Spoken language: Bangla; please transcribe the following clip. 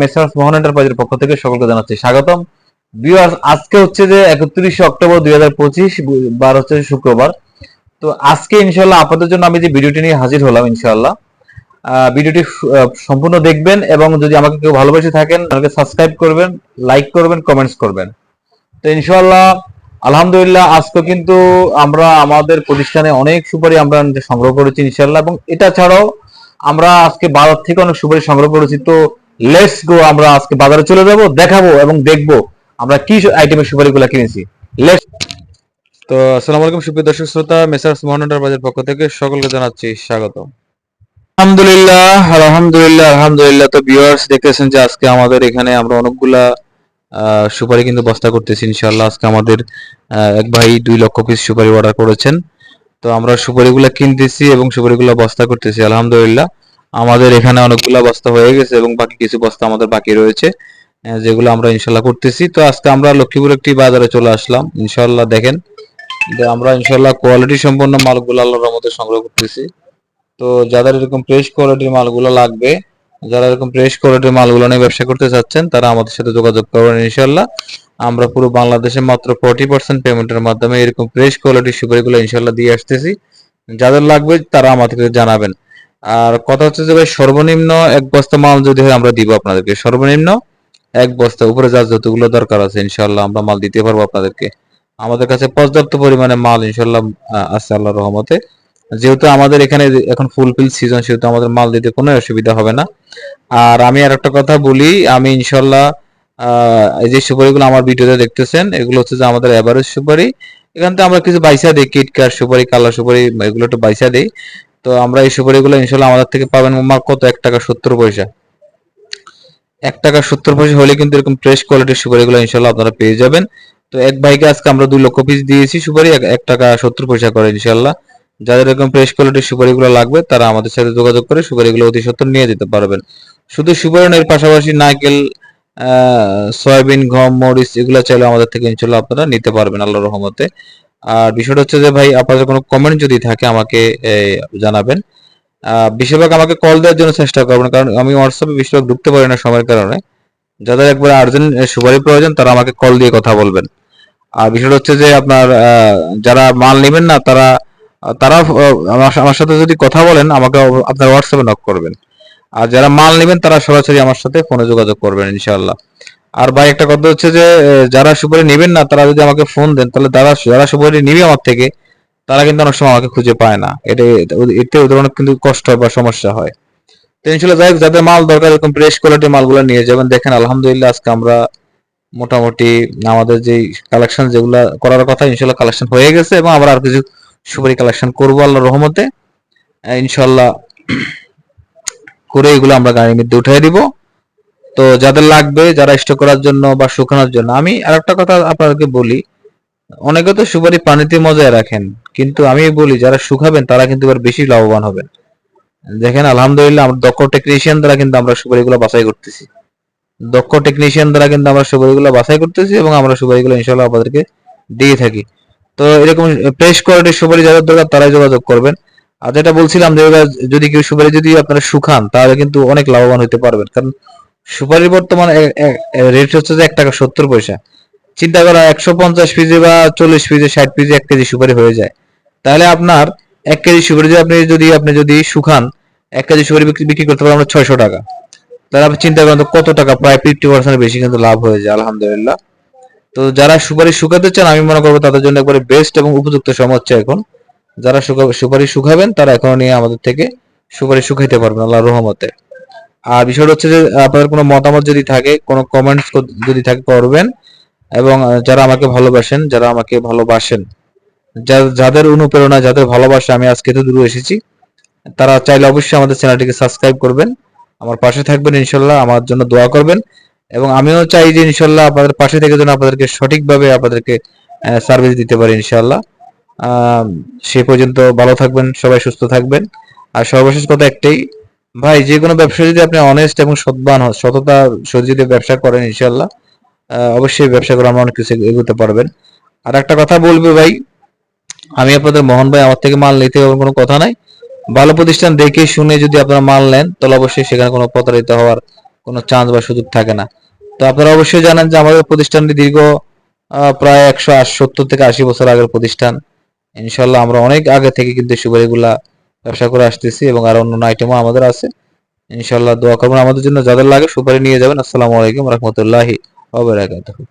মেসার্স মোহন এন্টারপ্রাইজের পক্ষ থেকে সকলকে জানাচ্ছি স্বাগতম। ভিউয়ার্স আজকে হচ্ছে যে একত্রিশে অক্টোবর দুই হাজার পঁচিশ, বার হচ্ছে শুক্রবার। তো আজকে ইনশাল্লাহ আপনাদের জন্য আমি যে ভিডিওটি নিয়ে হাজির হলাম ইনশাল্লাহ ভিডিওটি সম্পূর্ণ দেখবেন এবং যদি আমাকে কেউ ভালোবেসে থাকেন সাবস্ক্রাইব করবেন লাইক করবেন কমেন্টস করবেন। তো ইনশাল্লাহ আলহামদুলিল্লাহ, আজকে কিন্তু আমরা আমাদের প্রতিষ্ঠানে অনেক সুপারি আমরা সংগ্রহ করেছি ইনশাল্লাহ এবং এটা ছাড়াও আমরা আজকে বাজার থেকে অনেক সুপারি সংগ্রহ করেছি। তো লেটস গো আমরা আজকে বাজারে চলে যাব দেখাবো এবং দেখব আমরা কি আইটেমের সুপারিগুলো কিনেছি। লেটস তো আসসালামু আলাইকুম সুপ্রিয় দর্শক শ্রোতা মেসার্স মোহনডার বাজার পক্ষ থেকে সকলকে জানাচ্ছি স্বাগত আলহামদুলিল্লাহ আলহামদুলিল্লাহ আলহামদুলিল্লাহ। তো ভিউয়ার্স দেখতেছেন যে আজকে আমাদের এখানে আমরা অনেকগুলা সুপারি কিন্তু বস্তা করতেছি ইনশাআল্লাহ। আজকে আমাদের এক ভাই দুই লক্ষ পিস সুপারি অর্ডার করেছেন। তো আমরা সুপারিগুলো কিনতেছি এবং সুপারিগুলো বস্তা করতেছি আলহামদুলিল্লাহ। আমাদের এখানে অনেকগুলা বস্তা হয়ে গেছে এবং বাকি কিছু বস্তা আমাদের বাকি রয়েছে যেগুলো আমরা ইনশাল্লাহ করতেছি। তো আজকে আমরা লক্ষ্মীপুর একটি বাজারে চলে আসলাম। ইনশাল্লাহ দেখেন আমরা ইনশাল্লাহ কোয়ালিটি সম্পন্ন মালগুলো আল্লাহর রহমতে সংগ্রহ করতেছি। তো যাদের এরকম ফ্রেশ কোয়ালিটির মালগুলো লাগবে, যারা এরকম ফ্রেশ কোয়ালিটির মালগুলো নিয়ে ব্যবসা করতে চাচ্ছেন, তারা আমাদের সাথে যোগাযোগ করবেন ইনশাল্লাহ। আমরা পুরো বাংলাদেশে মাত্র ফোর্টি পার্সেন্ট পেমেন্টের মাধ্যমে এরকম ফ্রেশ কোয়ালিটির সুপারিগুলো ইনশাল্লাহ দিয়ে আসতেছি। যাদের লাগবে তারা আমাদেরকে জানাবেন। আর কথা হচ্ছে যে ভাই, সর্বনিম্ন এক বস্তা মাল যদি হয় আমরা দিব আপনাদেরকে। সর্বনিম্ন এক বস্তা, উপরে যা যতগুলো দরকার আছে ইনশাল্লাহ আমরা মাল দিতে পারব আপনাদেরকে। আমাদের কাছে পর্যাপ্ত পরিমাণে মাল ইনশাল্লাহ আছে আল্লাহর রহমতে। যেহেতু আমাদের এখানে এখন ফুলফিল সিজন সেহেতু আমাদের মাল দিতে কোনো অসুবিধা হবে না। আর আমি আর একটা কথা বলি, আমি ইনশাল্লাহ যে সুপারিগুলো আমার ভিডিওতে দেখতেছেন, এগুলো হচ্ছে যে আমাদের এভারেজ সুপারি। এখান থেকে আমরা কিছু বাইসা দিই কিটকার সুপারি কালা সুপারি, এগুলো একটু বাইসা দিই। তো আমরা এই সুপারিগুলো ইনশাল্লাহ আমাদের থেকে পাবেন কত? এক টাকা সত্তর পয়সা। এক টাকা সত্তর পয়সা হলে কিন্তু এরকম ফ্রেশ কোয়ালিটির সুপারিগুলো ইনশাল্লাহ আপনারা পেয়ে যাবেন। তো এক ভাইকে আজকে আমরা দুই লক্ষ পিস দিয়েছি সুপারি, এক- টাকা সত্তর পয়সা করে ইনশাল্লাহ। যাদের এরকম ফ্রেশ কোয়ালিটির সুপারিগুলো লাগবে, তারা আমাদের সাথে যোগাযোগ করে সুপারিগুলো অতি সত্তর নিয়ে যেতে পারবেন। শুধু সুপারিনের পাশাপাশি নারকেল সয়াবিন, গম, মরিচ, এগুলো চাইলে আমাদের থেকে ইনশাল্লাহ আপনারা নিতে পারবেন আল্লাহ রহমতে। আর বিষয়টা হচ্ছে যে ভাই আপনাদের কোনো কমেন্ট যদি থাকে, আমাকে জানাবেন। বেশিরভাগ আমাকে কল দেওয়ার জন্য চেষ্টা করবেন, কারণ আমি হোয়াটসঅ্যাপে বেশিরভাগ ঢুকতে পারি না সময়ের কারণে। যাদের একবার আর্জেন্ট সুপারি প্রয়োজন, তারা আমাকে কল দিয়ে কথা বলবেন। আর বিষয়টা হচ্ছে যে আপনার যারা মাল নেবেন না, তারা তারা আমার সাথে যদি কথা বলেন, আমাকে আপনার হোয়াটসঅ্যাপে নক করবেন। আর যারা মাল নেবেন, তারা সরাসরি আমার সাথে ফোনে যোগাযোগ করবেন, ইনশাআল্লাহ। আর ভাই একটা কথা হচ্ছে যে যারা সুপারি নেবেন না, তারা যদি আমাকে ফোন দেন, তাহলে তারা যারা সুপারি নিবে আমার থেকে, তারা কিন্তু অনেক সময় আমাকে খুঁজে পায় না। এটা এতে ওদের অনেক কিন্তু কষ্ট হয় বা সমস্যা হয়। তো ইনশাল্লাহ যাই যাদের মাল দরকার, এরকম ফ্রেশ কোয়ালিটির মালগুলো নিয়ে যাবেন। দেখেন, আলহামদুলিল্লাহ আজকে আমরা মোটামুটি আমাদের যে কালেকশন যেগুলো করার কথা, ইনশাল্লাহ কালেকশন হয়ে গেছে এবং আমরা আর কিছু সুপারি কালেকশন করব আল্লাহ রহমতে। ইনশাল্লাহ করে এগুলো আমরা গাড়ির মধ্যে উঠিয়ে দিব। তো যাদের লাগবে, যারা স্টক করার জন্য বা শুকানোর জন্য, আমি আরেকটা কথা আপনাদেরকে বলি। অনেকে তো সুপারি পানিতে মজায় রাখেন, কিন্তু আমি বলি, যারা শুকাবেন, তারা কিন্তু এবার বেশি লাভবান হবেন। দেখেন, আলহামদুলিল্লাহ, আমরা দক্ষ টেকনিশিয়ান দ্বারা কিন্তু আমরা সুপারিগুলো বাছাই করতেছি। দক্ষ টেকনিশিয়ান দ্বারা কিন্তু আমরা সুপারিগুলো বাছাই করতেছি এবং আমরা সুপারিগুলো ইনশাল্লাহ আপনাদেরকে দিয়ে থাকি। তো এরকম ফ্রেশ কোয়ালিটির সুপারি যাদের দরকার, তারাই যোগাযোগ করবেন। আর যেটা বলছিলাম যে যদি কেউ সুপারি যদি আপনারা শুকান, তাহলে কিন্তু অনেক লাভবান হতে পারবেন। কারণ সুপারির বর্তমান রেট হচ্ছে যে এক টাকা সত্তর পয়সা। চিন্তা করা, একশো পঞ্চাশ পিজে বা চল্লিশ পিজে ষাট পিজি এক কেজি সুপারি হয়ে যায়। তাহলে আপনার এক কেজি সুপারি যদি আপনি যদি আপনি যদি শুকান, এক কেজি সুপারি বিক্রি করতে পারেন আমরা ছয়শো টাকা। তাহলে আপনি চিন্তা করেন কত টাকা, প্রায় ফিফটি পার্সেন্ট বেশি কিন্তু লাভ হয়ে যায়, আলহামদুলিল্লাহ। তো যারা সুপারি শুকাতে চান, আমি মনে করব তাদের জন্য একবারে বেস্ট এবং উপযুক্ত সময় হচ্ছে এখন। যারা সুপারি শুকাবেন, তারা এখন নিয়ে আমাদের থেকে সুপারি শুকাইতে পারবেন আল্লাহ রহমতে। আর বিষয়টা হচ্ছে যে আপনাদের কোনো মতামত যদি থাকে, কোনো কমেন্টস যদি থাকে করবেন এবং যারা আমাকে ভালোবাসেন, যারা আমাকে ভালোবাসেন যাদের অনুপ্রেরণা, যাদের ভালোবাসা আমি আজকে তো দূরে এসেছি, তারা চাইলে অবশ্যই আমাদের চ্যানেলটিকে সাবস্ক্রাইব করবেন। আমার পাশে থাকবেন ইনশাল্লাহ, আমার জন্য দোয়া করবেন এবং আমিও চাই যে ইনশাল্লাহ আপনাদের পাশে থেকে যেন আপনাদেরকে সঠিকভাবে আপনাদেরকে সার্ভিস দিতে পারি ইনশাল্লাহ। সে পর্যন্ত ভালো থাকবেন, সবাই সুস্থ থাকবেন। আর সর্বশেষ কথা একটাই ভাই, যে কোনো ব্যবসা যদি আপনি অনেস্ট এবং সৎবান হন, সততা যদি ব্যবসা করেন ইনশাল্লাহ অবশ্যই ব্যবসা করে আমরা অনেক কিছু এগোতে পারবেন। আর একটা কথা বলব ভাই, আমি আপনাদের মোহন ভাই, আমার থেকে মাল নিতে হবে, কোনো কথা নাই। ভালো প্রতিষ্ঠান দেখে শুনে যদি আপনারা মাল নেন, তাহলে অবশ্যই সেখানে কোনো প্রতারিত হওয়ার কোনো চান্স বা সুযোগ থাকে না। তো আপনারা অবশ্যই জানেন যে আমাদের প্রতিষ্ঠানটি দীর্ঘ প্রায় একশো সত্তর থেকে আশি বছর আগের প্রতিষ্ঠান। ইনশাল্লাহ আমরা অনেক আগে থেকে কিন্তু সুপারিগুলা ব্যবসা করে আসতেছি এবং আর অন্য আইটেমও আমাদের আছে। ইনশাল্লাহ দোয়া করবেন। আমাদের জন্য যাদের লাগে সুপারি নিয়ে যাবেন। আসসালামু আলাইকুম রহমতুল্লাহি ওয়া বারাকাতুহু।